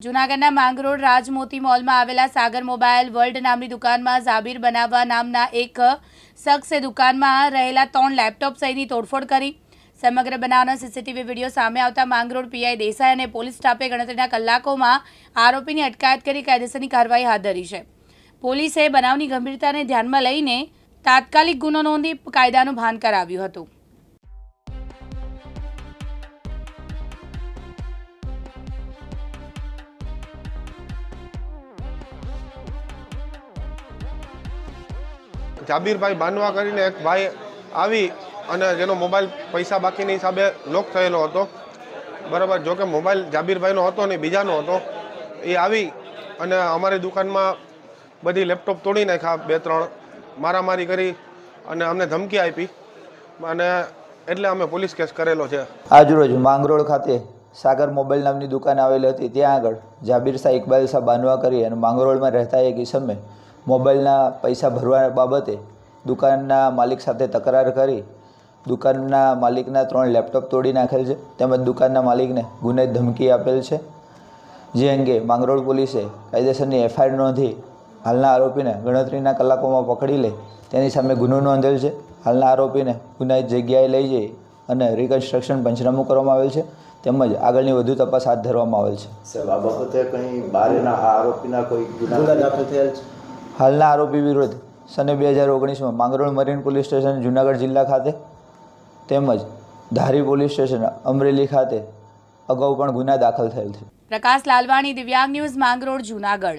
જૂનાગઢના માંગરોળ રાજમોતી મોલમાં આવેલા સાગર મોબાઈલ વર્લ્ડ નામની દુકાનમાં ઝાબીર બનાવવા નામના એક શખ્સે દુકાનમાં રહેલા ત્રણ લેપટોપ સહિતની તોડફોડ કરી. સમગ્ર બનાવનો સીસીટીવી વીડિયો સામે આવતા માંગરોળ પીઆઈ દેસાઈ અને પોલીસ સ્ટાફે ગણતરીના કલાકોમાં આરોપીની અટકાયત કરી કાયદેસરની કાર્યવાહી હાથ ધરી છે. પોલીસે બનાવની ગંભીરતાને ધ્યાનમાં લઈને તાત્કાલિક ગુનો નોંધી કાયદાનું ભાન કરાવ્યું હતું. જાબીરભાઈ બાનવા કરીને એક ભાઈ આવી અને જેનો મોબાઈલ પૈસા બાકીની હિસાબે લોક થયેલો હતો. બરાબર, જોકે મોબાઈલ જાબીરભાઈનો હતો ને બીજાનો હતો. એ આવી અને અમારી દુકાનમાં બધી લેપટોપ તોડી નાખ્યા બે ત્રણ, મારામારી કરી અને અમને ધમકી આપી. અને એટલે અમે પોલીસ કેસ કરેલો છે. આજરોજ માંગરોળ ખાતે સાગર મોબાઈલ નામની દુકાન આવેલી હતી. ત્યાં આગળ જાબીર શાહ, ઇકબાલ શાહ બાનવા કરી અને માંગરોળમાં રહેતા એક ઈસમે મોબાઈલના પૈસા ભરવા બાબતે દુકાનના માલિક સાથે તકરાર કરી દુકાનના માલિકના ત્રણ લેપટોપ તોડી નાખેલ છે. તેમજ દુકાનના માલિકને ગુને ધમકી આપેલ છે. જે અંગે માંગરોળ પોલીસે કાયદેસરની એફઆઈઆર નોંધી હાલના આરોપીને ગણતરીના કલાકોમાં પકડી લે તેની સામે ગુનો નોંધેલ છે. હાલના આરોપીને ગુનાહિત જગ્યાએ લઈ જઈ અને રિકન્સ્ટ્રક્શન પંચનામું કરવામાં આવેલ છે. તેમજ આગળની વધુ તપાસ હાથ ધરવામાં આવેલ છે. સાહેબ આ બાબતે કંઈ બારેના આરોપીના કોઈ ગુના દાખલ થયેલ છે? હાલના આરોપી વિરુદ્ધ સને બે હજાર ઓગણીસમાં Mangrol marine police station, Junagadh જિલ્લા ખાતે તેમજ ધારી પોલીસ સ્ટેશન, અમરેલી ખાતે અગાઉ પણ ગુના દાખલ થયેલ છે. પ્રકાશ લાલવાણી, દિવ્યાંગ ન્યૂઝ માંગરોળ, જૂનાગઢ.